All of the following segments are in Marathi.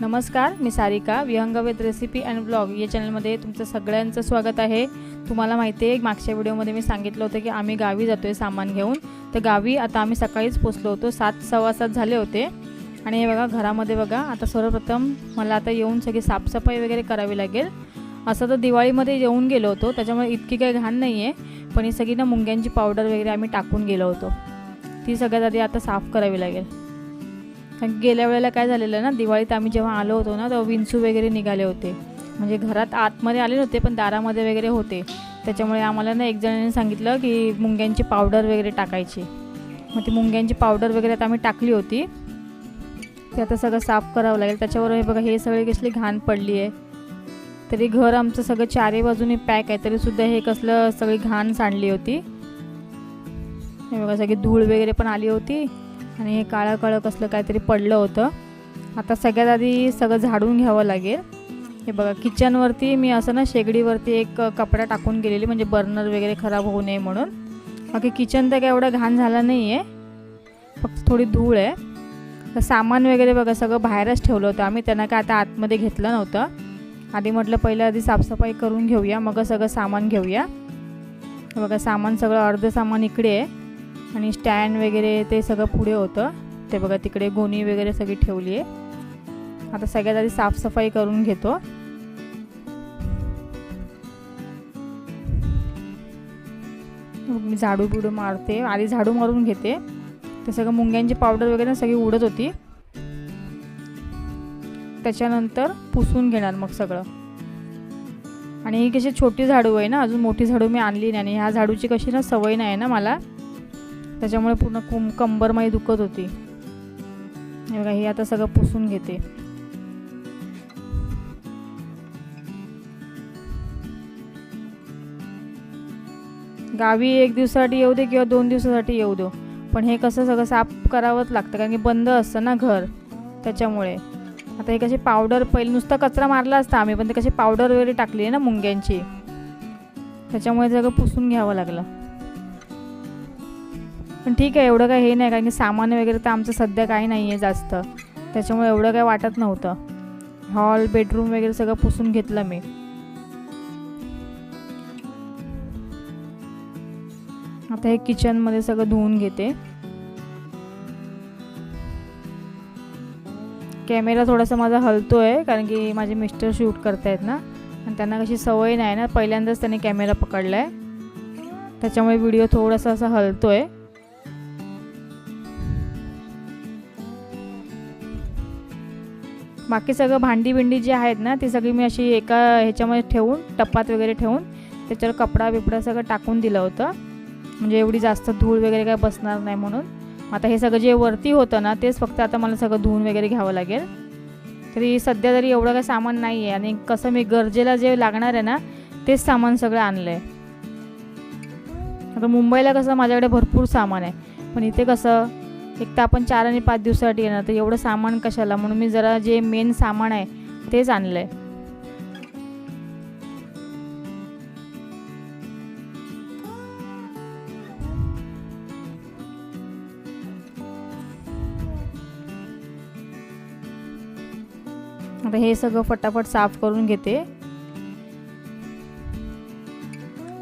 नमस्कार मी Sarika Vihang with recipe and blog या चॅनलमध्ये तुमचं सगळ्यांचं स्वागत आहे. तुम्हाला माहिती आहे मागच्या व्हिडिओमध्ये मी सांगितलं होतं की आम्ही गावी जातो आहे सामान घेऊन. तर गावी आता आम्ही सकाळीच पोचलो होतो सात सव्वा सात झाले होते. आणि हे बघा घरामध्ये बघा आता सर्वप्रथम मला आता येऊन सगळी साफसफाई वगैरे करावी लागेल. असं तर दिवाळीमध्ये येऊन गेलो होतो त्याच्यामुळे इतकी काही घाण नाही आहे पण ही सगळी ना मुंग्यांची पावडर वगैरे आम्ही टाकून गेलो होतो. ती सगळ्यात आधी आता साफ करावी लागेल. गेल्या वेळेला काय झालेलं ना दिवाळीत आम्ही जेव्हा आलो होतो ना तेव्हा विंचू वगैरे निघाले होते. म्हणजे घरात आतमध्ये आले नव्हते पण दारामध्ये वगैरे होते. त्याच्यामुळे आम्हाला ना एक जणांनी सांगितलं की मुंग्यांची पावडर वगैरे टाकायची. मग ती मुंग्यांची पावडर वगैरे आता आम्ही टाकली होती. ते आता सगळं साफ करावं लागेल. त्याच्यावर हे बघा हे सगळे कसली घाण पडली आहे. तरी घर आमचं सगळं चारी बाजूने पॅक आहे तरीसुद्धा हे कसलं सगळी घाण सांडली होती. हे बघा सगळी धूळ वगैरे पण आली होती. आणि हे काळं काळं कसलं काहीतरी पडलं होतं. आता सगळ्यात आधी सगळं झाडून घ्यावं लागेल. हे बघा किचनवरती मी असं ना शेगडीवरती एक कपडा टाकून गेलेली म्हणजे बर्नर वगैरे खराब होऊ नये म्हणून. बाकी किचन तर काय एवढं घाण झालं नाही आहे फक्त थोडी धूळ आहे. तर सामान वगैरे बघा सगळं बाहेरच ठेवलं होतं. आम्ही त्यांना काय आता आतमध्ये घेतलं नव्हतं. आधी म्हटलं पहिलं आधी साफसफाई करून घेऊया मग सगळं सामान घेऊया. बघा सामान सगळं अर्धं सामान इकडे आहे. आणि स्टँड वगैरे ते सगळं पुढे होतं. ते बघा तिकडे गोणी वगैरे सगळी ठेवली आहे. आता सगळ्यात आधी साफसफाई करून घेतो. मी झाडू बिडू मारते. आधी झाडू मारून घेते. ते सगळं मुंग्यांची पावडर वगैरे सगळी उडत होती. त्याच्यानंतर पुसून घेणार मग सगळं. आणि ही कशी छोटी झाडू आहे ना अजून मोठी झाडू मी आणली नाही आणि ह्या झाडूची कशी ना सवय नाही आहे ना मला. त्याच्यामुळे पूर्ण कुम कंबर माझी दुखत होती. हे बघा हे आता सगळं पुसून घेते. गावी एक दिवसासाठी येऊ दे किंवा दोन दिवसासाठी येऊ दे. पण हे कसं सगळं साफ करावंच लागतं कारण की बंद असतं ना घर त्याच्यामुळे. आता हे कशी पावडर पहिले नुसता कचरा मारला असता आम्ही पण ते कशी पावडर वगैरे टाकली आहे ना मुंग्यांची. त्याच्यामुळे सगळं पुसून घ्यावं लागलं. पण ठीक आहे एवढं काय हे नाही कारण की सामान वगैरे तर आमचं सध्या काही नाही आहे जास्त. त्याच्यामुळे एवढं काय वाटत नव्हतं. हॉल बेडरूम वगैरे सगळं पुसून घेतलं मी. आता हे किचनमध्ये सगळं धुवून घेते. कॅमेरा थोडासा माझा हलतो आहे कारण की माझे मिस्टर शूट करतायत ना. आणि त्यांना कशी सवय नाही ना पहिल्यांदाच त्यांनी कॅमेरा पकडला आहे त्याच्यामुळे व्हिडिओ थोडासा असा हलतो आहे बाकी सगळं भांडी बिंडी जी आहेत ना ती सगळी मी अशी एका ह्याच्यामध्ये ठेवून टप्पात वगैरे ठेवून त्याच्यावर कपडा बिपडा सगळं टाकून दिलं होतं. म्हणजे एवढी जास्त धूळ वगैरे काय बसणार नाही म्हणून. आता हे सगळं जे वरती होतं ना तेच फक्त आता मला सगळं धुवून वगैरे घ्यावं लागेल. तरी सध्या तरी एवढं काही सामान नाही आहे आणि कसं मी गरजेला जे लागणार आहे ना तेच सामान सगळं आणलं आहे आता मुंबईला कसं माझ्याकडे भरपूर सामान आहे. पण इथे कसं एक तर आपण चार आणि पाच दिवसासाठी येणार तर एवढं सामान कशाला? म्हणून मी जरा जे मेन सामान आहे तेच आणलं आहे आता हे सगळं फटाफट साफ करून घेते.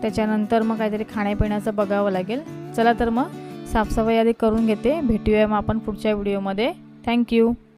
त्याच्यानंतर मग काहीतरी खाण्यापिण्याचं बघावं लागेल. चला तर मग. साफसफाई आधी करून घेते. भेटूया मग आपण पुढच्या व्हिडिओमध्ये. थँक्यू